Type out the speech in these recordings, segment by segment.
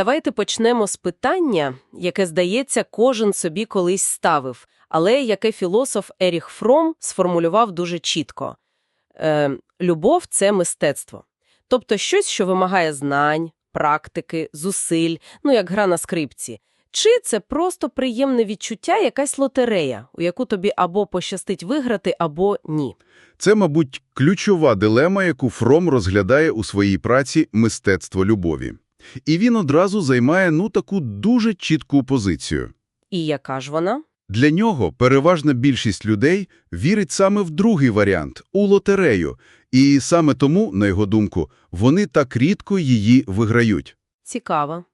давайте почнемо з питання, яке, здається, кожен собі колись ставив, але яке філософ Еріх Фром сформулював дуже чітко. Е, любов – це мистецтво. Тобто щось, що вимагає знань, практики, зусиль, ну як гра на скрипці. Чи це просто приємне відчуття, якась лотерея, у яку тобі або пощастить виграти, або ні. Це, мабуть, ключова дилема, яку Фром розглядає у своїй праці «Мистецтво любові». І він одразу займає, ну, таку дуже чітку позицію. І яка ж вона? Для нього переважна більшість людей вірить саме в другий варіант – у лотерею. І саме тому, на його думку, вони так рідко її виграють. Цікаво.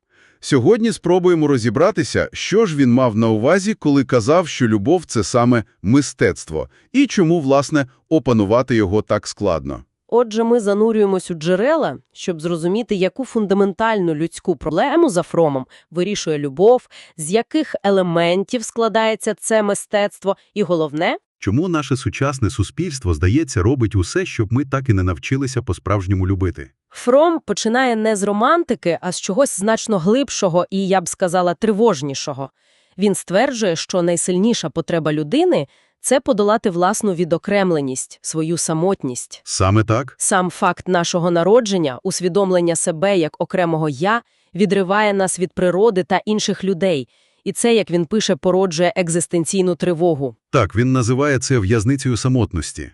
Сьогодні спробуємо розібратися, що ж він мав на увазі, коли казав, що любов – це саме мистецтво, і чому, власне, опанувати його так складно. Отже, ми занурюємось у джерела, щоб зрозуміти, яку фундаментальну людську проблему за Фромом вирішує любов, з яких елементів складається це мистецтво, і головне, Чому наше сучасне суспільство, здається, робить усе, щоб ми так і не навчилися по-справжньому любити? Фром починає не з романтики, а з чогось значно глибшого і, я б сказала, тривожнішого. Він стверджує, що найсильніша потреба людини – це подолати власну відокремленість, свою самотність. Саме так? Сам факт нашого народження, усвідомлення себе як окремого «я» відриває нас від природи та інших людей. І це, як він пише, породжує екзистенційну тривогу. Так, він називає це в'язницею самотності.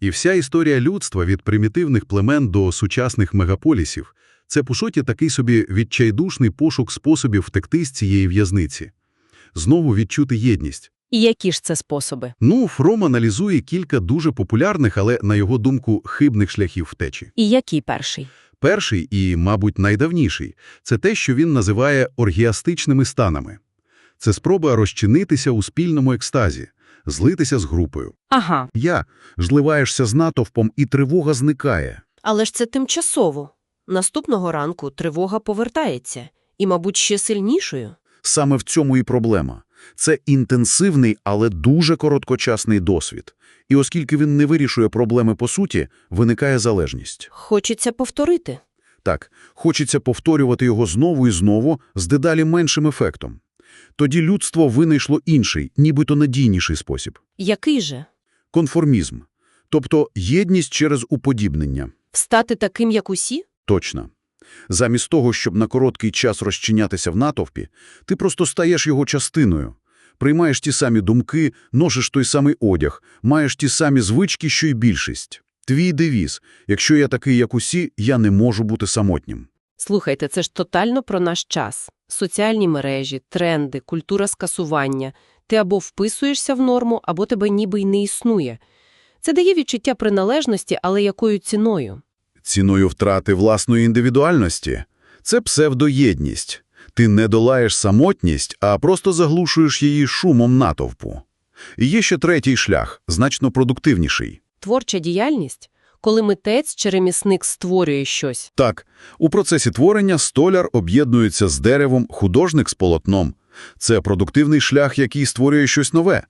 І вся історія людства від примітивних племен до сучасних мегаполісів – це, по суті, такий собі відчайдушний пошук способів втекти з цієї в'язниці. Знову відчути єдність. І які ж це способи? Ну, Фром аналізує кілька дуже популярних, але, на його думку, хибних шляхів втечі. І який перший? Перший і, мабуть, найдавніший – це те, що він називає оргіастичними станами. Це спроба розчинитися у спільному екстазі, злитися з групою. Ага. Я зливаєшся з натовпом, і тривога зникає. Але ж це тимчасово. Наступного ранку тривога повертається. І, мабуть, ще сильнішою. Саме в цьому і проблема. Це інтенсивний, але дуже короткочасний досвід. І оскільки він не вирішує проблеми по суті, виникає залежність. Хочеться повторити. Так, хочеться повторювати його знову і знову з дедалі меншим ефектом. Тоді людство винайшло інший, нібито надійніший спосіб Який же? – конформізм, тобто єдність через уподібнення. Встати таким, як усі? Точно. Замість того, щоб на короткий час розчинятися в натовпі, ти просто стаєш його частиною. Приймаєш ті самі думки, носиш той самий одяг, маєш ті самі звички, що й більшість. Твій девіз – якщо я такий, як усі, я не можу бути самотнім. Слухайте, це ж тотально про наш час. Соціальні мережі, тренди, культура скасування. Ти або вписуєшся в норму, або тебе ніби й не існує. Це дає відчуття приналежності, але якою ціною? Ціною втрати власної індивідуальності – це псевдоєдність. Ти не долаєш самотність, а просто заглушуєш її шумом натовпу. І є ще третій шлях, значно продуктивніший. Творча діяльність? Коли митець чи ремісник створює щось. Так, у процесі творення столяр об'єднується з деревом, художник з полотном. Це продуктивний шлях, який створює щось нове.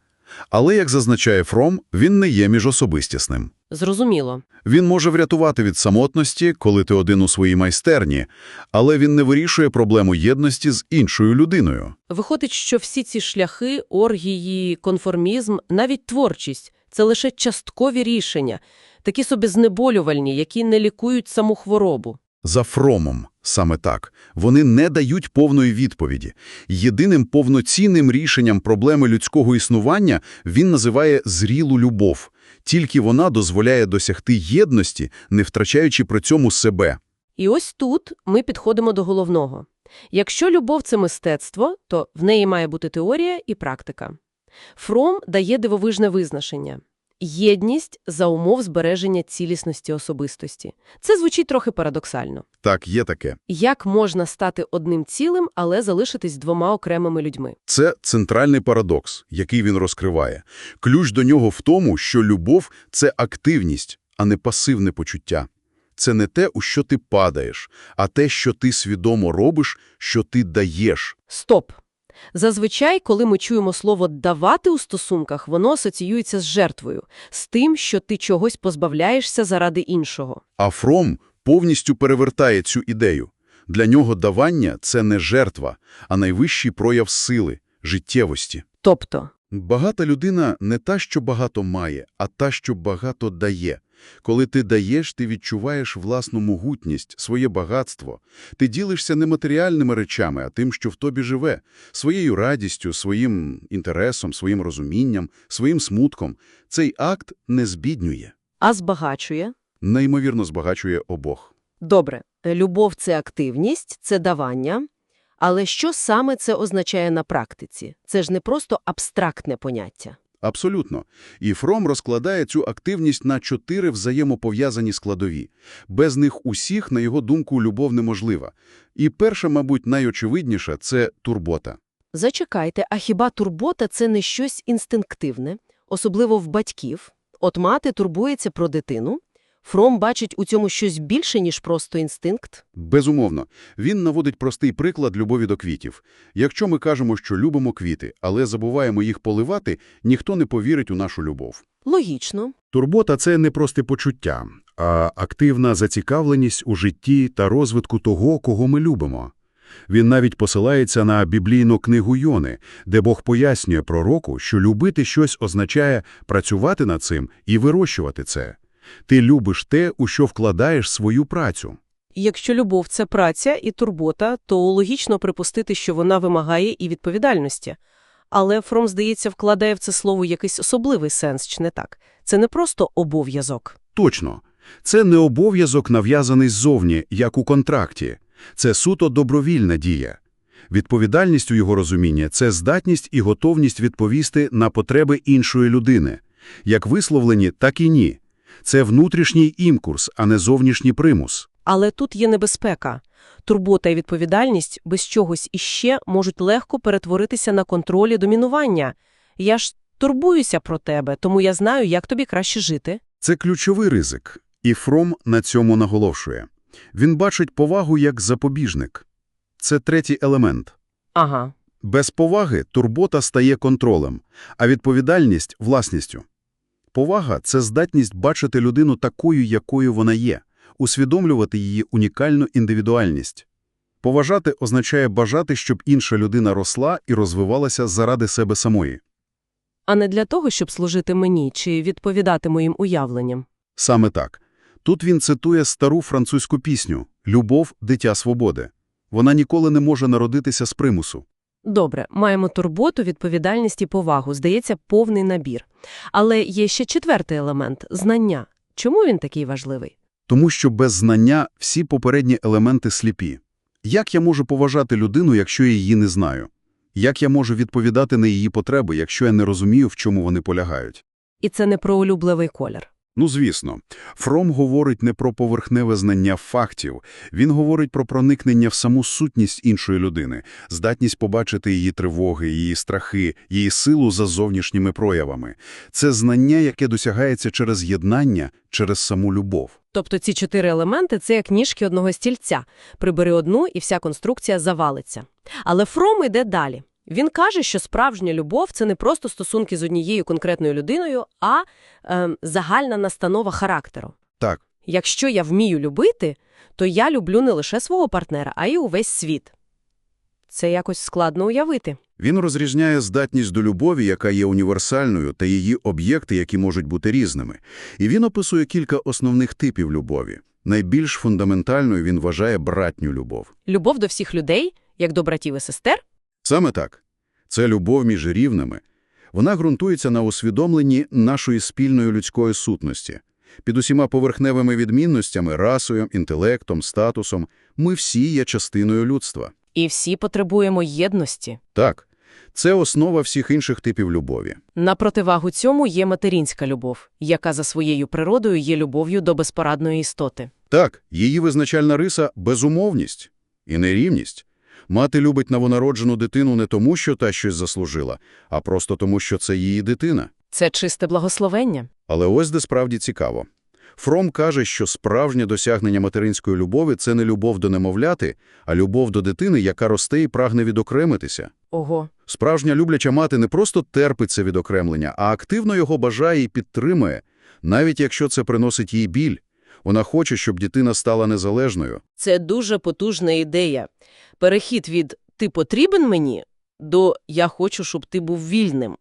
Але, як зазначає Фром, він не є міжособистісним. Зрозуміло. Він може врятувати від самотності, коли ти один у своїй майстерні, але він не вирішує проблему єдності з іншою людиною. Виходить, що всі ці шляхи, оргії, конформізм, навіть творчість – це лише часткові рішення, такі собі знеболювальні, які не лікують саму хворобу. За Фромом саме так. Вони не дають повної відповіді. Єдиним повноцінним рішенням проблеми людського існування він називає «зрілу любов». Тільки вона дозволяє досягти єдності, не втрачаючи при цьому себе. І ось тут ми підходимо до головного. Якщо любов – це мистецтво, то в неї має бути теорія і практика. Фром дає дивовижне визначення – єдність за умов збереження цілісності особистості. Це звучить трохи парадоксально. Так, є таке. Як можна стати одним цілим, але залишитись двома окремими людьми? Це центральний парадокс, який він розкриває. Ключ до нього в тому, що любов – це активність, а не пасивне почуття. Це не те, у що ти падаєш, а те, що ти свідомо робиш, що ти даєш. Стоп! Зазвичай, коли ми чуємо слово «давати» у стосунках, воно асоціюється з жертвою, з тим, що ти чогось позбавляєшся заради іншого. А Фром повністю перевертає цю ідею. Для нього давання – це не жертва, а найвищий прояв сили, життєвості. Тобто, Багата людина не та, що багато має, а та, що багато дає. Коли ти даєш, ти відчуваєш власну могутність, своє багатство. Ти ділишся не матеріальними речами, а тим, що в тобі живе, своєю радістю, своїм інтересом, своїм розумінням, своїм смутком. Цей акт не збіднює, а збагачує? неймовірно збагачує обох. Добре, любов – це активність, це давання. Але що саме це означає на практиці? Це ж не просто абстрактне поняття. Абсолютно. І Фром розкладає цю активність на чотири взаємопов'язані складові. Без них усіх, на його думку, любов неможлива. І перша, мабуть, найочевидніша – це турбота. Зачекайте, а хіба турбота – це не щось інстинктивне? Особливо в батьків. От мати турбується про дитину. Фром бачить у цьому щось більше, ніж просто інстинкт. Безумовно. Він наводить простий приклад любові до квітів. Якщо ми кажемо, що любимо квіти, але забуваємо їх поливати, ніхто не повірить у нашу любов. Логічно. Турбота – це не просте почуття, а активна зацікавленість у житті та розвитку того, кого ми любимо. Він навіть посилається на біблійну книгу Йони, де Бог пояснює пророку, що любити щось означає працювати над цим і вирощувати це. Ти любиш те, у що вкладаєш свою працю. Якщо любов – це праця і турбота, то логічно припустити, що вона вимагає і відповідальності. Але Фром, здається, вкладає в це слово якийсь особливий сенс, чи не так? Це не просто обов'язок. Точно. Це не обов'язок нав'язаний ззовні, як у контракті. Це суто добровільна дія. Відповідальність у його розумінні – це здатність і готовність відповісти на потреби іншої людини. Як висловлені, так і ні. Це внутрішній імпульс, а не зовнішній примус. Але тут є небезпека. Турбота і відповідальність без чогось іще можуть легко перетворитися на контроль і домінування. Я ж турбуюся про тебе, тому я знаю, як тобі краще жити. Це ключовий ризик, і Фром на цьому наголошує. Він бачить повагу як запобіжник. Це третій елемент. Ага. Без поваги турбота стає контролем, а відповідальність – власністю. Повага – це здатність бачити людину такою, якою вона є, усвідомлювати її унікальну індивідуальність. Поважати означає бажати, щоб інша людина росла і розвивалася заради себе самої. А не для того, щоб служити мені чи відповідати моїм уявленням. Саме так. Тут він цитує стару французьку пісню «Любов – дитя свободи». Вона ніколи не може народитися з примусу. Добре, маємо турботу, відповідальність і повагу. Здається, повний набір. Але є ще четвертий елемент – знання. Чому він такий важливий? Тому що без знання всі попередні елементи сліпі. Як я можу поважати людину, якщо я її не знаю? Як я можу відповідати на її потреби, якщо я не розумію, в чому вони полягають? І це не про улюблений колір. Ну, звісно. Фром говорить не про поверхневе знання фактів. Він говорить про проникнення в саму сутність іншої людини, здатність побачити її тривоги, її страхи, її силу за зовнішніми проявами. Це знання, яке досягається через єднання, через саму любов. Тобто ці чотири елементи – це як ніжки одного стільця. Прибери одну, і вся конструкція завалиться. Але Фром йде далі. Він каже, що справжня любов – це не просто стосунки з однією конкретною людиною, а ем, загальна настанова характеру. Так. Якщо я вмію любити, то я люблю не лише свого партнера, а й увесь світ. Це якось складно уявити. Він розрізняє здатність до любові, яка є універсальною, та її об'єкти, які можуть бути різними. І він описує кілька основних типів любові. Найбільш фундаментальною він вважає братню любов. Любов до всіх людей, як до братів і сестер, Саме так. Це любов між рівними. Вона ґрунтується на усвідомленні нашої спільної людської сутності. Під усіма поверхневими відмінностями, расою, інтелектом, статусом ми всі є частиною людства. і всі потребуємо єдності. Так, це основа всіх інших типів любові. На противагу цьому є материнська любов, яка за своєю природою є любов'ю до безпорадної істоти. Так, її визначальна риса – безумовність і нерівність. Мати любить новонароджену дитину не тому, що та щось заслужила, а просто тому, що це її дитина. Це чисте благословення. Але ось де справді цікаво. Фром каже, що справжнє досягнення материнської любові – це не любов до немовляти, а любов до дитини, яка росте і прагне відокремитися. Ого. Справжня любляча мати не просто терпиться відокремлення, а активно його бажає і підтримує, навіть якщо це приносить їй біль. Вона хоче, щоб дитина стала незалежною. Це дуже потужна ідея. Перехід від «ти потрібен мені» до «я хочу, щоб ти був вільним».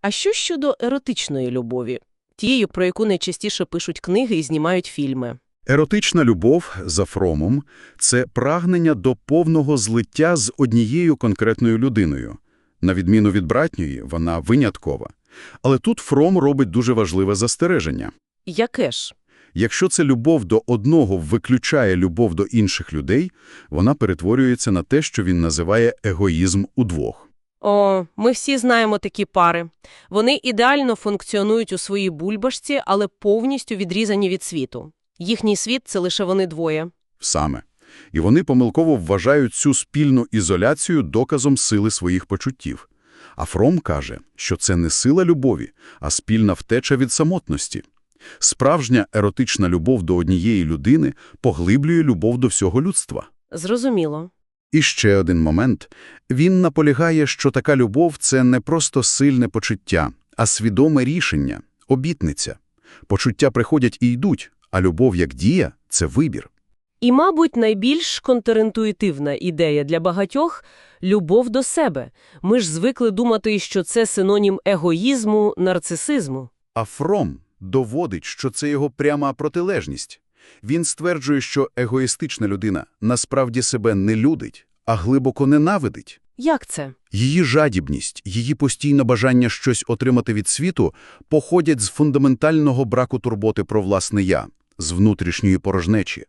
А що щодо еротичної любові? Тією, про яку найчастіше пишуть книги і знімають фільми. Еротична любов, за Фромом, це прагнення до повного злиття з однією конкретною людиною. На відміну від братньої, вона виняткова. Але тут Фром робить дуже важливе застереження. Яке ж? Якщо це любов до одного виключає любов до інших людей, вона перетворюється на те, що він називає егоїзм удвох. О, ми всі знаємо такі пари. Вони ідеально функціонують у своїй бульбашці, але повністю відрізані від світу. Їхній світ – це лише вони двоє. Саме. І вони помилково вважають цю спільну ізоляцію доказом сили своїх почуттів. А Фром каже, що це не сила любові, а спільна втеча від самотності. Справжня еротична любов до однієї людини поглиблює любов до всього людства. Зрозуміло. І ще один момент. Він наполягає, що така любов – це не просто сильне почуття, а свідоме рішення, обітниця. Почуття приходять і йдуть, а любов як дія – це вибір. І, мабуть, найбільш контрінтуїтивна ідея для багатьох – любов до себе. Ми ж звикли думати, що це синонім егоїзму, нарцисизму. А Фром доводить, що це його пряма протилежність. Він стверджує, що егоїстична людина насправді себе не людить, а глибоко ненавидить. Як це? Її жадібність, її постійне бажання щось отримати від світу походять з фундаментального браку турботи про власне «я», з внутрішньої порожнечі.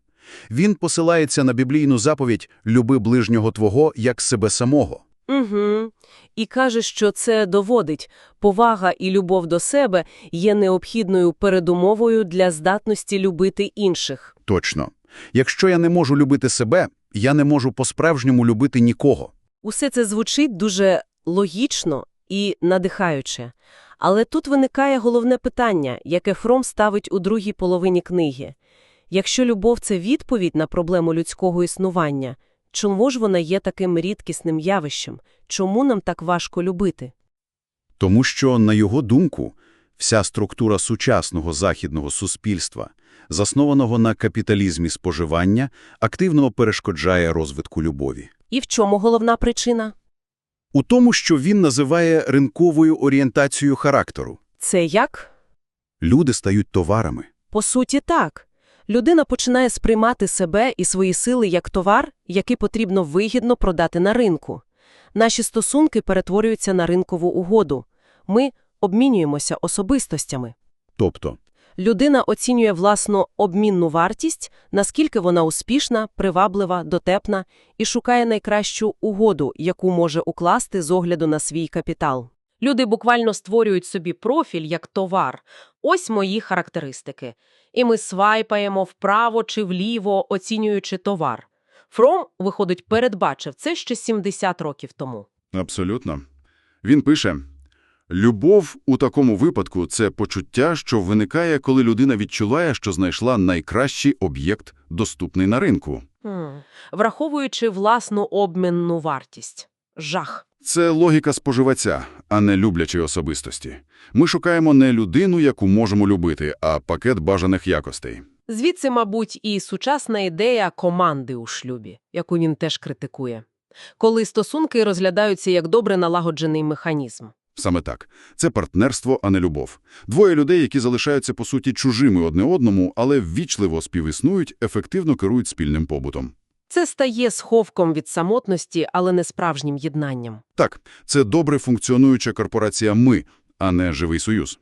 Він посилається на біблійну заповідь «люби ближнього твого, як себе самого». Угу. І каже, що це доводить. Повага і любов до себе є необхідною передумовою для здатності любити інших. Точно. Якщо я не можу любити себе, я не можу по-справжньому любити нікого. Усе це звучить дуже логічно і надихаюче. Але тут виникає головне питання, яке Фром ставить у другій половині книги. Якщо любов – це відповідь на проблему людського існування, чому ж вона є таким рідкісним явищем? Чому нам так важко любити? Тому що, на його думку, вся структура сучасного західного суспільства, заснованого на капіталізмі споживання, активно перешкоджає розвитку любові. І в чому головна причина? У тому, що він називає ринковою орієнтацією характеру. Це як? Люди стають товарами. По суті, так. Людина починає сприймати себе і свої сили як товар, який потрібно вигідно продати на ринку. Наші стосунки перетворюються на ринкову угоду. Ми обмінюємося особистостями. Тобто, Людина оцінює власну обмінну вартість, наскільки вона успішна, приваблива, дотепна і шукає найкращу угоду, яку може укласти з огляду на свій капітал. Люди буквально створюють собі профіль як товар. Ось мої характеристики. І ми свайпаємо вправо чи вліво, оцінюючи товар. Фром, виходить, передбачив це ще 70 років тому. Абсолютно. Він пише, «Любов у такому випадку – це почуття, що виникає, коли людина відчуває, що знайшла найкращий об'єкт, доступний на ринку». Враховуючи власну обмінну вартість. Жах. Це логіка споживаця, а не люблячої особистості. Ми шукаємо не людину, яку можемо любити, а пакет бажаних якостей. Звідси, мабуть, і сучасна ідея команди у шлюбі, яку він теж критикує. Коли стосунки розглядаються як добре налагоджений механізм. Саме так. Це партнерство, а не любов. Двоє людей, які залишаються, по суті, чужими одне одному, але ввічливо співіснують, ефективно керують спільним побутом. Це стає сховком від самотності, але не справжнім єднанням. Так, це добре функціонуюча корпорація «ми», а не живий союз.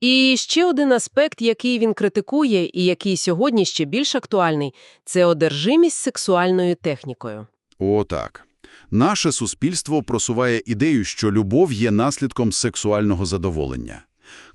І ще один аспект, який він критикує і який сьогодні ще більш актуальний – це одержимість сексуальною технікою. О, так. Наше суспільство просуває ідею, що любов є наслідком сексуального задоволення.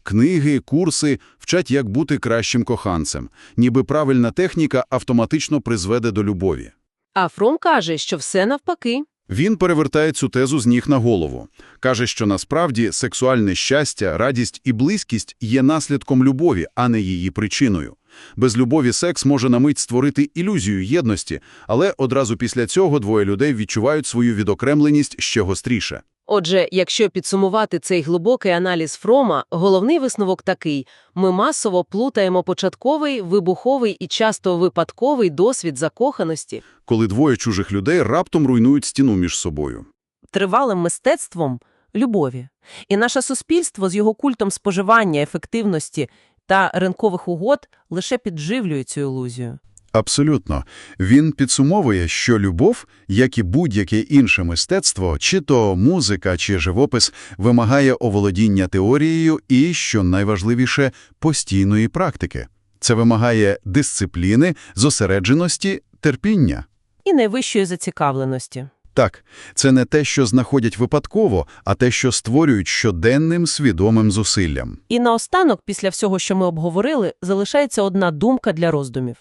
Книги, курси вчать, як бути кращим коханцем, ніби правильна техніка автоматично призведе до любові. А Фром каже, що все навпаки. Він перевертає цю тезу з ніг на голову. Каже, що насправді сексуальне щастя, радість і близькість є наслідком любові, а не її причиною. Без любові секс може на мить створити ілюзію єдності, але одразу після цього двоє людей відчувають свою відокремленість ще гостріше. Отже, якщо підсумувати цей глибокий аналіз Фрома, головний висновок такий – ми масово плутаємо початковий, вибуховий і часто випадковий досвід закоханості Коли двоє чужих людей раптом руйнують стіну між собою. тривалим мистецтвом любові. І наше суспільство з його культом споживання, ефективності та ринкових угод лише підживлює цю ілузію. Абсолютно. Він підсумовує, що любов, як і будь-яке інше мистецтво, чи то музика, чи живопис, вимагає оволодіння теорією і, що найважливіше, постійної практики. Це вимагає дисципліни, зосередженості, терпіння. І найвищої зацікавленості. Так, це не те, що знаходять випадково, а те, що створюють щоденним свідомим зусиллям. І наостанок, після всього, що ми обговорили, залишається одна думка для роздумів.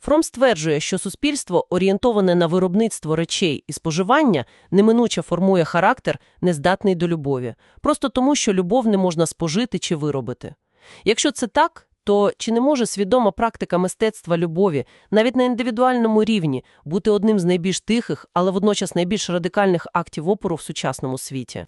Фром стверджує, що суспільство, орієнтоване на виробництво речей і споживання, неминуче формує характер, нездатний до любові, просто тому, що любов не можна спожити чи виробити. Якщо це так, то чи не може свідома практика мистецтва любові, навіть на індивідуальному рівні, бути одним з найбільш тихих, але водночас найбільш радикальних актів опору в сучасному світі?